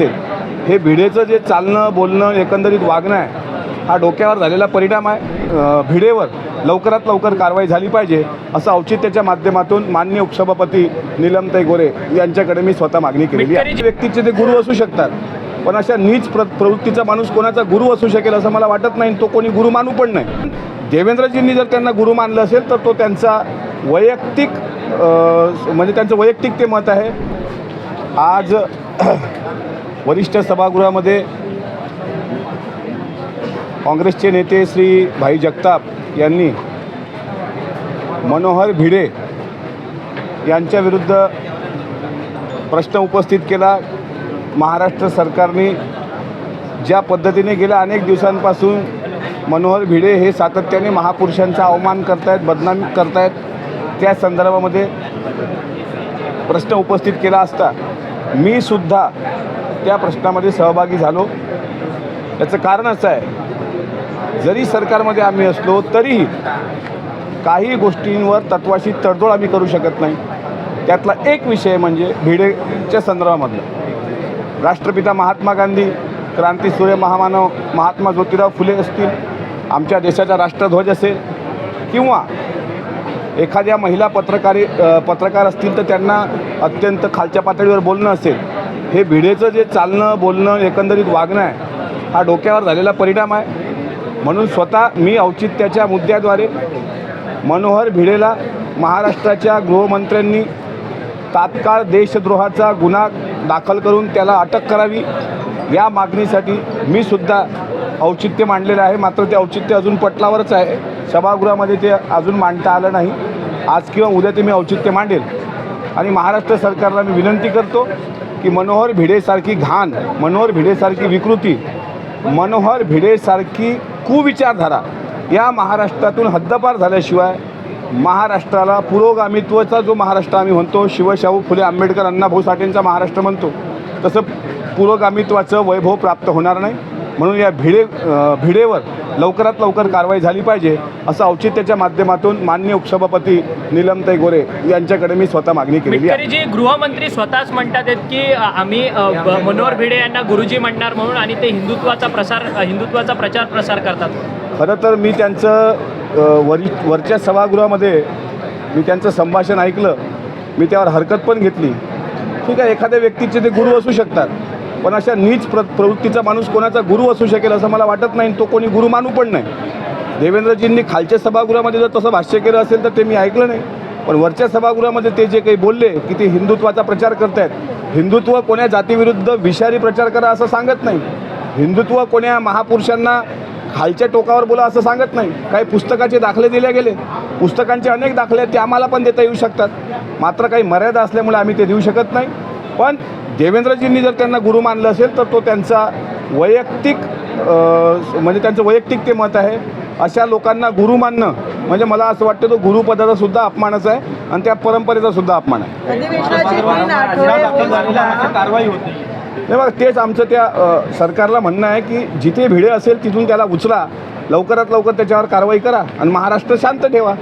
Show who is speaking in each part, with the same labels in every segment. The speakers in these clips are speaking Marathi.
Speaker 1: असेल. हे भिडेचं जे चालणं बोलणं एकंदरीत वागणं आहे हा डोक्यावर झालेला परिणाम आहे. भिडेवर लवकरात लवकर कारवाई झाली पाहिजे असं औचित्याच्या माध्यमातून मान्य उपसभापती निलमताई गोरे यांच्याकडे मी स्वतः मागणी केलेली आहे. व्यक्तीचे ते गुरु असू शकतात पण अशा नीच प्र प्रवृत्तीचा माणूस कोणाचा गुरु असू शकेल असं मला वाटत नाही तो कोणी गुरु मानू पण नाही. देवेंद्रजींनी जर त्यांना गुरु मानलं असेल तर तो त्यांचा वैयक्तिक म्हणजे त्यांचं वैयक्तिक ते मत आहे. आज वरिष्ठ सभागृहामध्ये काँग्रेसचे नेते श्री भाई जगताप यांनी मनोहर भिडे यांच्याविरुद्ध प्रश्न उपस्थित केला. महाराष्ट्र सरकारने ज्या पद्धतीने गेल्या अनेक दिवसांपासून मनोहर भिडे हे सातत्याने महापुरुषांचा अवमान करतायत बदनामी करतायत त्या संदर्भामध्ये प्रश्न उपस्थित केला असता. मी सुद्धा त्या प्रश्नामध्ये सहभागी झालो. याचं कारण असं आहे जरी सरकारमध्ये आम्ही असलो तरीही काही गोष्टींवर तत्वाशी तडजोड आम्ही करू शकत नाही. त्यातला एक विषय म्हणजे भिडेच्या संदर्भामधला. राष्ट्रपिता महात्मा गांधी क्रांतीसूर्य महामानव महात्मा ज्योतिराव फुले असतील आमच्या देशाचा राष्ट्रध्वज असेल किंवा एखाद्या महिला पत्रकारी पत्रकार असतील तर त्यांना अत्यंत खालच्या पातळीवर बोलणं असेल हे भिडेचं जे चालणं बोलणं एकंदरीत वागणं आहे हा डोक्यावर झालेला परिणाम आहे. म्हणून स्वतः मी औचित्याच्या मुद्द्याद्वारे मनोहर भिडेला महाराष्ट्राच्या गृहमंत्र्यांनी तात्काळ देशद्रोहाचा गुन्हा दाखल करून त्याला अटक करावी या मागणीसाठी मी सुद्धा औचित्य मांडलेलं आहे. मात्र ते औचित्य अजून पटलावरच आहे. सभागृहामध्ये ते अजून मांडता आलं नाही. आज किंवा उद्या ते मी औचित्य मांडेल. आणि महाराष्ट्र सरकारला मी विनंती करतो की मनोहर भिडेसारखी घाण मनोहर भिडेसारखी विकृती मनोहर भिडेसारखी कुविचारधारा या महाराष्ट्रातून हद्दपार झाल्याशिवाय महाराष्ट्राला पुरोगामित्वाचा जो महाराष्ट्र आम्ही म्हणतो शिवशाहू फुले आंबेडकर अण्णाभाऊ साठेंचा महाराष्ट्र म्हणतो तसं पुरोगामित्वाचं वैभव प्राप्त होणार नाही. म्हणून या भिडे भिडेवर लवकरात लवकर कारवाई झाली पाहिजे असं औचित्याच्या माध्यमातून मान्य उपसभापती निलमताई गोरे यांच्याकडे मी स्वतः मागणी केलेली आहे.
Speaker 2: जी गृहमंत्री स्वतःच म्हणतात आहेत की आम्ही मनोहर भिडे यांना गुरुजी म्हणणार म्हणून आणि ते हिंदुत्वाचा प्रसार हिंदुत्वाचा प्रचार प्रसार करतात.
Speaker 1: खरं तर मी त्यांचं वरी वरच्या सभागृहामध्ये मी त्यांचं संभाषण ऐकलं. मी त्यावर हरकत पण घेतली. ठीक आहे एखाद्या व्यक्तीचे ते गुरु असू शकतात. पण अशा नीच प्र प्रवृत्तीचा माणूस कोणाचा गुरु असू शकेल असं मला वाटत नाही तो कोणी गुरु मानू पण नाही. देवेंद्रजींनी खालच्या सभागृहामध्ये जर तसं भाष्य केलं असेल तर ते मी ऐकलं नाही. पण वरच्या सभागृहामध्ये ते जे काही बोलले की ते हिंदुत्वाचा प्रचार करतायत. हिंदुत्व कोण्या जातीविरुद्ध विषारी प्रचार करा असं सांगत नाही. हिंदुत्व कोण्या महापुरुषांना खालच्या टोकावर बोला असं सांगत नाही. काही पुस्तकाचे दाखले दिले गेले. पुस्तकांचे अनेक दाखले आहेत ते आम्हाला पण देता येऊ शकतात. मात्र काही मर्यादा असल्यामुळे आम्ही ते देऊ शकत नाही. पण देवेंद्रजींनी जर त्यांना गुरु मानलं असेल तर तो त्यांचा वैयक्तिक म्हणजे त्यांचं वैयक्तिक ते मत आहे. अशा लोकांना गुरु मानणं म्हणजे मला असं वाटतं तो गुरुपदाचा सुद्धा अपमानच आहे आणि त्या परंपरेचा सुद्धा अपमान आहे. नाही बघा तेच आमचं त्या सरकारला म्हणणं आहे की जिथे भिडे असेल तिथून त्याला उचला. लवकरात लवकर त्याच्यावर कारवाई करा आणि महाराष्ट्र शांत ठेवा.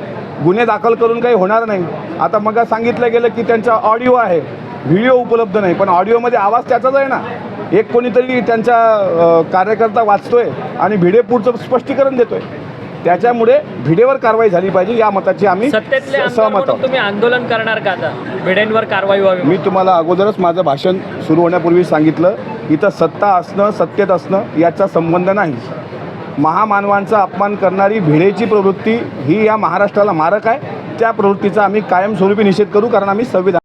Speaker 1: गुन्हे दाखल करून काही होणार नाही. आता मग सांगितलं गेलं की त्यांचा ऑडिओ आहे. व्हिडिओ उपलब्ध नाही पण ऑडिओमध्ये आवाज त्याचाच आहे ना. एक कोणीतरी त्यांचा कार्यकर्ता वाचतोय आणि भिडे पुढचं स्पष्टीकरण देतोय. त्याच्यामुळे भिडेवर कारवाई झाली पाहिजे या मताची आम्ही सहमत
Speaker 2: तुम्ही आंदोलन करणार का आता? भिडेंवर कारवाई व्हावी
Speaker 1: मी तुम्हाला अगोदरच माझं भाषण सुरू होण्यापूर्वी सांगितलं इथं सत्ता असणं सत्तेत असणं याचा संबंध नाही. महामानवांचा अपमान करणारी भिडेची प्रवृत्ती ही या महाराष्ट्राला मारक आहे. त्या प्रवृत्तीचा आम्ही कायमस्वरूपी निषेध करू कारण आम्ही संविधान